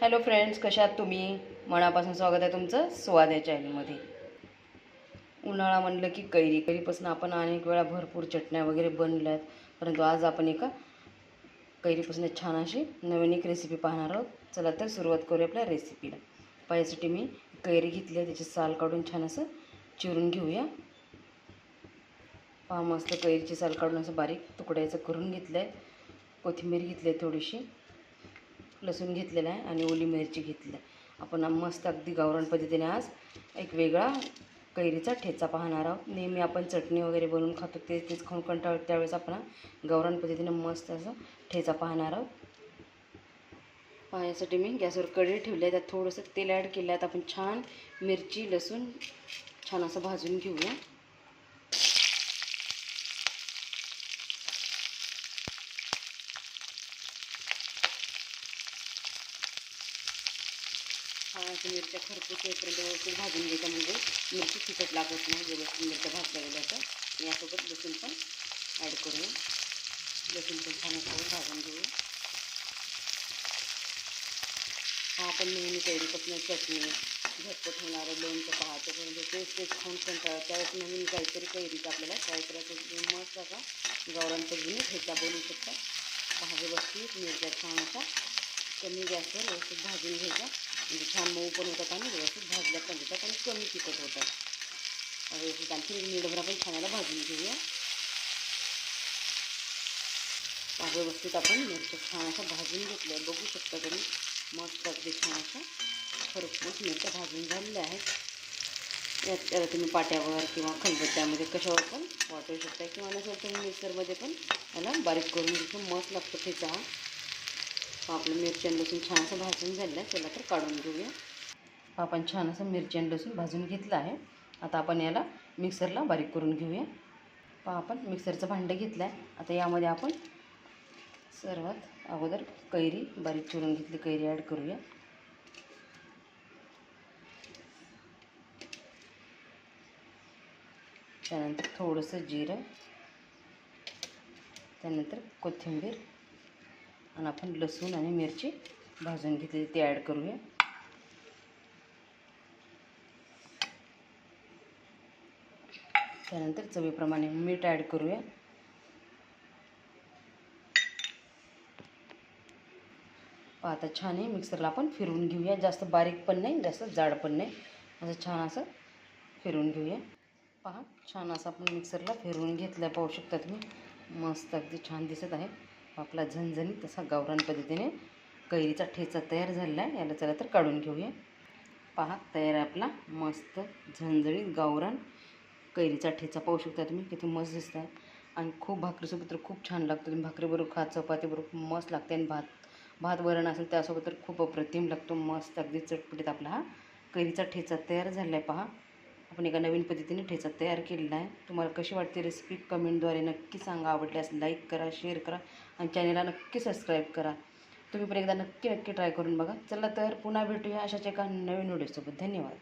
Hello friends कशा आहात तुम्ही? मनापासून स्वागत आहे तुमचं स्वाद या चॅनलमध्ये. उन्हाळा म्हणलं की कैरी. कैरीपासून आपण अनेक वेळा भरपूर चटण्या वगैरे बनल्या आहेत परंतु आज आपण एका कैरीपासून एक छान अशी नवीन एक रेसिपी पाहणार आहोत. चला तर सुरुवात करूया आपल्या रेसिपीला पायासाठी मी कैरी घेतली आहे त्याची साल काढून छान असं चिरून घेऊया. पहा मस्त कैरीची साल काढून असं बारीक तुकड्याचं करून घेतलं आहे कोथिंबीर घेतली आहे थोडीशी. लसूण घेतलेला आहे आणि ओली मिरची घेतली आहे. आपण मस्त अगदी गावरान पद्धतीने आज एक वेगळा कैरीचा ठेचा पाहणार आहोत. नेहमी आपण चटणी वगैरे बनवून खातो तेच तेच खाऊन कंटाळ त्यावेळेस आपण हा गावरान पद्धतीने मस्त असा ठेचा पाहणार आहोत. पाहण्यासाठी मी गॅसवर कढई ठेवली आहे. त्यात थोडंसं तेल ॲड केलं आहे. आपण छान मिरची लसूण छान असं भाजून घेऊया. छान मिरच्या खरपूस येईपर्यंत व्यवस्थित भाजून घ्यायच्या म्हणजे मिरची तिखट लागत नाही, व्यवस्थित मिरच्या भाजल्या गेल्या तर. यासोबत लसूण पण ॲड करूया लसूण पण छान असं भाजून घेऊया हा, आपण नेहमी कैरीपासून चटणी. झटपट होणारं लोणचं पाहतो परंतु तेच तेच खाऊन कंटाळा त्यावेळेस नवीन काहीतरी कैरीचं आपल्याला ट्राय करायचं मस्त असा गावरान पद्धतीने ठेचा बनवू शकता. पहा, व्यवस्थित मिरच्या छान असा कमी गॅसवर व्यवस्थित भाजून घ्यायचा म्हणजे छान मऊ पण होतात आणि व्यवस्थित भाजल्या पण देतात आणि कमी तिखट होतात. व्यवस्थित आणखी मिडभरा पण छानाला भाजून घेऊया. व्यवस्थित आपण मिरच्या छान अशा भाजून घेतल्या बघू शकता तुम्ही मस्त अगदी छान अशा खरपूस मिरच्या भाजून झालेल्या आहेत. यात त्याला तुम्ही पाट्यावर किंवा खलबत्त्यामध्ये कशावर पण वाटू शकता किंवा नसेल तुम्ही मिक्सरमध्ये पण याला बारीक करून घेतो मस्त लागतो ठेचा हा आपलं मिरची आणि लसूण छान असं भाजून झालेलं आहे. त्याला तर काढून घेऊया. आपण छान असं मिरची आणि लसूण भाजून घेतलं आहे. आता आपण याला मिक्सरला बारीक करून घेऊया. पहा आपण मिक्सरचं भांडं घेतलं आहे. आता यामध्ये आपण सर्वात अगोदर कैरी बारीक चिरून घेतली. कैरी ॲड करूया. त्यानंतर थोडंसं जिरं. त्यानंतर कोथिंबीर. आणि आपण लसूण आणि मिरची भाजून घेतली ती ॲड करूया. त्यानंतर चवीप्रमाणे मीठ ॲड करूया. आता छान आहे मिक्सरला आपण फिरवून घेऊया. जास्त बारीक पण नाही जास्त जाड पण नाही. असं छान असं फिरवून घेऊया. पहा छान असं आपण मिक्सरला फिरवून घेतलं पाहू शकता तुम्ही. मस्त अगदी छान दिसत आहे. आपला झणझणीत तसा गावरान पद्धतीने कैरीचा ठेचा तयार झालेला आहे. याला चला तर काढून घेऊया. पहा तयार आहे आपला. मस्त झणझणीत गावरान कैरीचा ठेचा पाहू शकता तुम्ही. किती मस्त दिसत आहे. आणि खूप भाकरीसोबत तर खूप छान लागतो. तुम्ही भाकरीबरोबर खा चपातीबरोबर मस्त लागते. आणि भात भात वरण असेल त्यासोबत तर खूप अप्रतिम लागतो. मस्त अगदी चटपटीत आपला हा कैरीचा ठेचा तयार झाला आहे. पहा. आपण एका नवीन पद्धतीने ठेचा तयार केलेला आहे. तुम्हाला कशी वाटते रेसिपी कमेंटद्वारे नक्की सांगा. आवडल्यास लाईक करा शेअर करा आणि चॅनेलला नक्की सबस्क्राईब करा. तुम्ही पण एकदा नक्की नक्की ट्राय करून बघा. चला तर पुन्हा भेटूया अशाच एका नवीन व्हिडिओसोबत धन्यवाद.